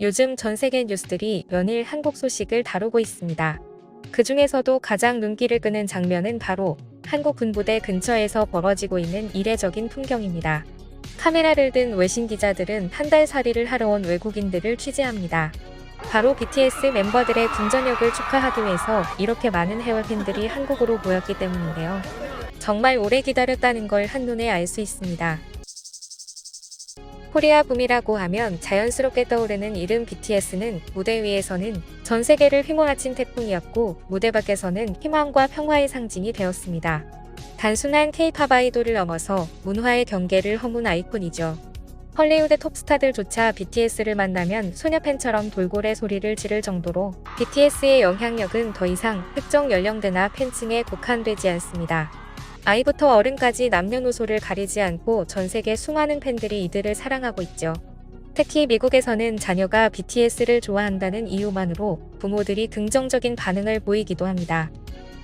요즘 전 세계 뉴스들이 연일 한국 소식을 다루고 있습니다. 그 중에서도 가장 눈길을 끄는 장면은 바로 한국 군부대 근처에서 벌어지고 있는 이례적인 풍경입니다. 카메라를 든 외신 기자들은 한 달 살이를 하러 온 외국인들을 취재합니다. 바로 BTS 멤버들의 군전역을 축하하기 위해서 이렇게 많은 해외 팬들이 한국으로 모였기 때문인데요. 정말 오래 기다렸다는 걸 한눈에 알 수 있습니다. 코리아 붐이라고 하면 자연스럽게 떠오르는 이름 BTS는 무대 위에서는 전 세계를 휘몰아친 태풍이었고 무대 밖에서는 희망과 평화의 상징이 되었습니다. 단순한 K-팝 아이돌을 넘어서 문화의 경계를 허문 아이콘이죠. 헐리우드 톱스타들조차 BTS를 만나면 소녀팬처럼 돌고래 소리를 지를 정도로 BTS의 영향력은 더 이상 특정 연령대나 팬층에 국한되지 않습니다. 아이부터 어른까지 남녀노소를 가리지 않고 전 세계 수많은 팬들이 이들을 사랑하고 있죠. 특히 미국에서는 자녀가 BTS를 좋아한다는 이유만으로 부모들이 긍정적인 반응을 보이기도 합니다.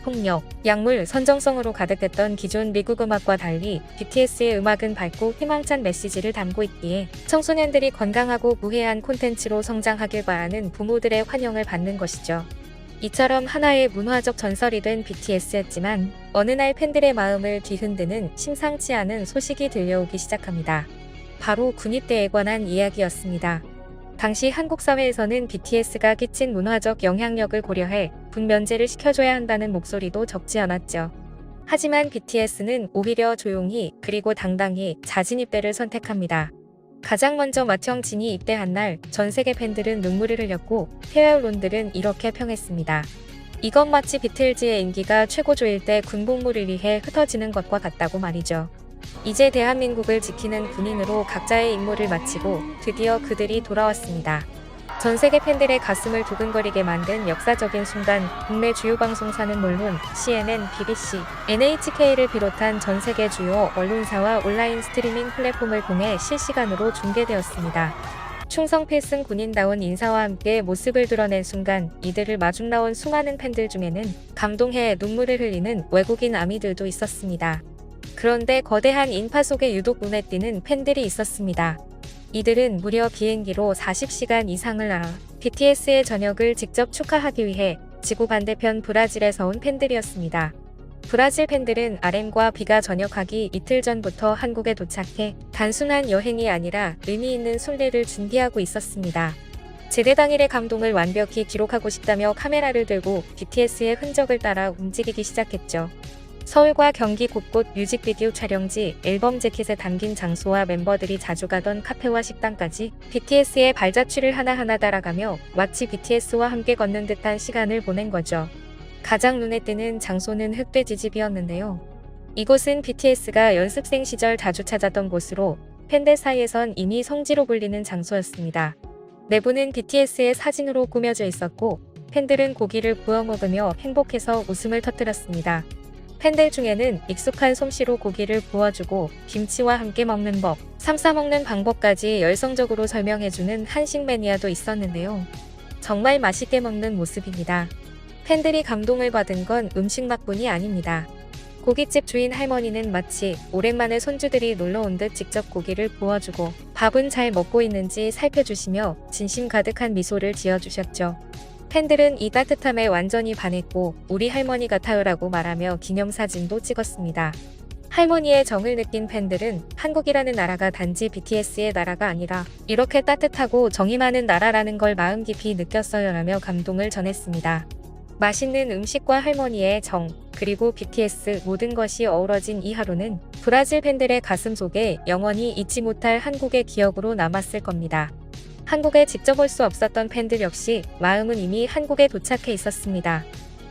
폭력, 약물, 선정성으로 가득했던 기존 미국 음악과 달리 BTS의 음악은 밝고 희망찬 메시지를 담고 있기에 청소년들이 건강하고 무해한 콘텐츠로 성장하길 바라는 부모들의 환영을 받는 것이죠. 이처럼 하나의 문화적 전설이 된 BTS였지만 어느 날 팬들의 마음을 뒤흔드는 심상치 않은 소식이 들려오기 시작합니다. 바로 군입대에 관한 이야기였습니다. 당시 한국 사회에서는 BTS가 끼친 문화적 영향력을 고려해 군면제를 시켜줘야 한다는 목소리도 적지 않았죠. 하지만 BTS는 오히려 조용히 그리고 당당히 자진 입대를 선택합니다. 가장 먼저 맏형 진이 입대한 날 전 세계 팬들은 눈물을 흘렸고 해외 언론들은 이렇게 평했습니다. 이건 마치 비틀즈의 인기가 최고조일 때 군복무를 위해 흩어지는 것과 같다고 말이죠. 이제 대한민국을 지키는 군인으로 각자의 임무를 마치고 드디어 그들이 돌아왔습니다. 전 세계 팬들의 가슴을 두근거리게 만든 역사적인 순간 국내 주요 방송사는 물론 CNN, BBC, NHK를 비롯한 전 세계 주요 언론사와 온라인 스트리밍 플랫폼을 통해 실시간으로 중계되었습니다. 충성 필승 군인다운 인사와 함께 모습을 드러낸 순간 이들을 마중 나온 수많은 팬들 중에는 감동해 눈물을 흘리는 외국인 아미들도 있었습니다. 그런데 거대한 인파 속에 유독 눈에 띄는 팬들이 있었습니다. 이들은 무려 비행기로 40시간 이상을 날아 BTS의 전역을 직접 축하하기 위해 지구 반대편 브라질에서 온 팬들이었습니다. 브라질 팬들은 RM과 비가 전역하기 이틀 전부터 한국에 도착해 단순한 여행이 아니라 의미 있는 순례를 준비하고 있었습니다. 제대 당일의 감동을 완벽히 기록하고 싶다며 카메라를 들고 BTS의 흔적을 따라 움직이기 시작했죠. 서울과 경기 곳곳 뮤직비디오 촬영지, 앨범 재킷에 담긴 장소와 멤버들이 자주 가던 카페와 식당까지 BTS의 발자취를 하나하나 따라가며 마치 BTS와 함께 걷는 듯한 시간을 보낸 거죠. 가장 눈에 띄는 장소는 흑돼지집이었는데요. 이곳은 BTS가 연습생 시절 자주 찾았던 곳으로 팬들 사이에선 이미 성지로 불리는 장소였습니다. 내부는 BTS의 사진으로 꾸며져 있었고 팬들은 고기를 구워 먹으며 행복해서 웃음을 터뜨렸습니다. 팬들 중에는 익숙한 솜씨로 고기를 구워주고 김치와 함께 먹는 법, 삶싸 먹는 방법까지 열성적으로 설명해주는 한식 매니아도 있었는데요. 정말 맛있게 먹는 모습입니다. 팬들이 감동을 받은 건 음식 맛뿐이 아닙니다. 고깃집 주인 할머니는 마치 오랜만에 손주들이 놀러 온 듯 직접 고기를 구워주고 밥은 잘 먹고 있는지 살펴주시며 진심 가득한 미소를 지어주셨죠. 팬들은 이 따뜻함에 완전히 반했고 우리 할머니 같아요라고 말하며 기념사진도 찍었습니다. 할머니의 정을 느낀 팬들은 한국이라는 나라가 단지 BTS의 나라가 아니라 이렇게 따뜻하고 정이 많은 나라라는 걸 마음 깊이 느꼈어요라며 감동을 전했습니다. 맛있는 음식과 할머니의 정, 그리고 BTS 모든 것이 어우러진 이 하루는 브라질 팬들의 가슴 속에 영원히 잊지 못할 한국의 기억으로 남았을 겁니다. 한국에 직접 올 수 없었던 팬들 역시 마음은 이미 한국에 도착해 있었습니다.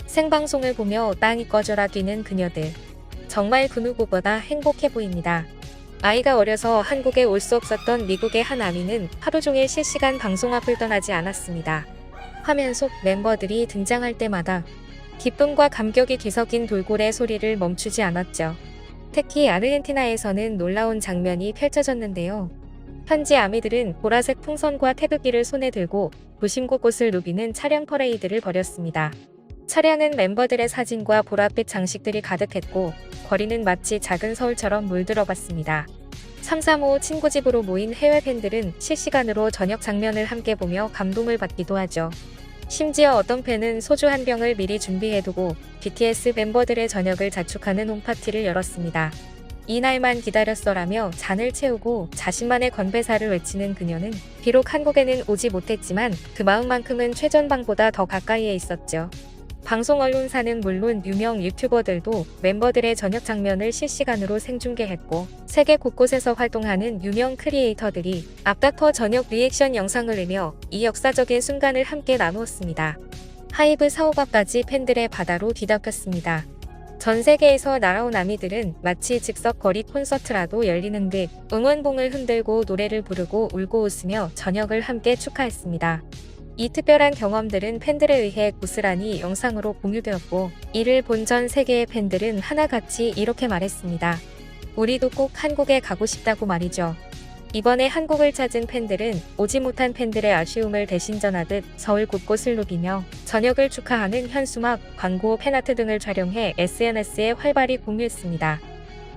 생방송을 보며 땅이 꺼져라 뛰는 그녀들. 정말 그 누구보다 행복해 보입니다. 아이가 어려서 한국에 올 수 없었던 미국의 한 아미는 하루 종일 실시간 방송 앞을 떠나지 않았습니다. 화면 속 멤버들이 등장할 때마다 기쁨과 감격이 뒤섞인 돌고래 소리를 멈추지 않았죠. 특히 아르헨티나에서는 놀라운 장면이 펼쳐졌는데요. 현지 아미들은 보라색 풍선과 태극기를 손에 들고 도심 곳곳을 누비는 차량 퍼레이드를 벌였습니다. 차량은 멤버들의 사진과 보랏빛 장식들이 가득했고 거리는 마치 작은 서울처럼 물들어갔습니다. 335 친구 집으로 모인 해외 팬들은 실시간으로 저녁 장면을 함께 보며 감동을 받기도 하죠. 심지어 어떤 팬은 소주 한 병을 미리 준비해두고 BTS 멤버들의 저녁을 자축하는 홈파티를 열었습니다. 이 날만 기다렸어라며 잔을 채우고 자신만의 건배사를 외치는 그녀는 비록 한국에는 오지 못했지만 그 마음만큼은 최전방보다 더 가까이에 있었죠. 방송 언론사는 물론 유명 유튜버들도 멤버들의 저녁 장면을 실시간으로 생중계했고 세계 곳곳에서 활동하는 유명 크리에이터들이 앞다퉈 저녁 리액션 영상을 내며 이 역사적인 순간을 함께 나누었습니다. 하이브 사호가까지 팬들의 바다로 뒤덮였습니다. 전 세계에서 날아온 아미들은 마치 즉석거리 콘서트라도 열리는 듯 응원봉을 흔들고 노래를 부르고 울고 웃으며 저녁을 함께 축하했습니다. 이 특별한 경험들은 팬들에 의해 고스란히 영상으로 공유되었고 이를 본 전 세계의 팬들은 하나같이 이렇게 말했습니다. 우리도 꼭 한국에 가고 싶다고 말이죠. 이번에 한국을 찾은 팬들은 오지 못한 팬들의 아쉬움을 대신 전하듯 서울 곳곳을 누비며 저녁을 축하하는 현수막, 광고, 팬아트 등을 촬영해 SNS에 활발히 공유했습니다.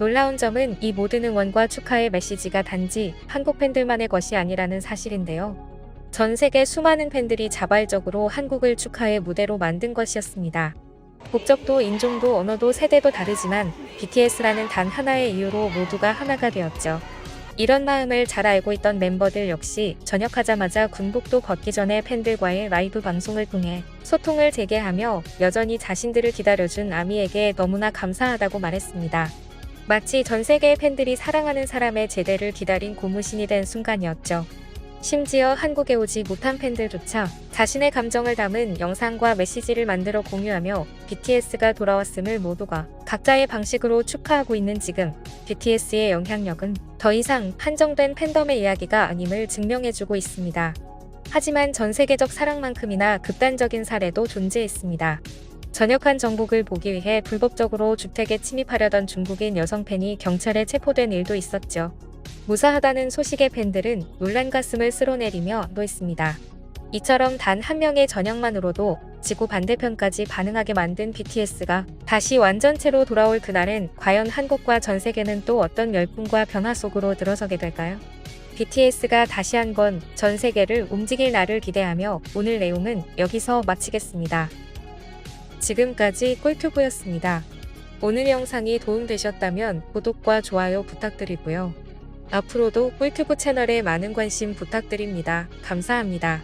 놀라운 점은 이 모든 응원과 축하의 메시지가 단지 한국 팬들만의 것이 아니라는 사실인데요. 전 세계 수많은 팬들이 자발적으로 한국을 축하해 무대로 만든 것이었습니다. 국적도 인종도 언어도 세대도 다르지만 BTS라는 단 하나의 이유로 모두가 하나가 되었죠. 이런 마음을 잘 알고 있던 멤버들 역시 전역하자마자 군복도 벗기 전에 팬들과의 라이브 방송을 통해 소통을 재개하며 여전히 자신들을 기다려준 아미에게 너무나 감사하다고 말했습니다. 마치 전 세계의 팬들이 사랑하는 사람의 제대를 기다린 고무신이 된 순간이었죠. 심지어 한국에 오지 못한 팬들조차 자신의 감정을 담은 영상과 메시지를 만들어 공유하며 BTS가 돌아왔음을 모두가 각자의 방식으로 축하하고 있는 지금 BTS의 영향력은 더 이상 한정된 팬덤의 이야기가 아님을 증명해주고 있습니다. 하지만 전 세계적 사랑만큼이나 극단적인 사례도 존재했습니다. 전역한 정국을 보기 위해 불법적으로 주택에 침입하려던 중국인 여성 팬이 경찰에 체포된 일도 있었죠. 무사하다는 소식의 팬들은 놀란 가슴을 쓸어내리며 노했습니다. 이처럼 단 한 명의 전역만으로도 지구 반대편까지 반응하게 만든 BTS가 다시 완전체로 돌아올 그날엔 과연 한국과 전 세계는 또 어떤 열풍과 변화 속으로 들어서게 될까요? BTS가 다시 한번 전 세계를 움직일 날을 기대하며 오늘 내용은 여기서 마치겠습니다. 지금까지 꿀튜브였습니다. 오늘 영상이 도움되셨다면 구독과 좋아요 부탁드리고요. 앞으로도 꿀튜브 채널에 많은 관심 부탁드립니다. 감사합니다.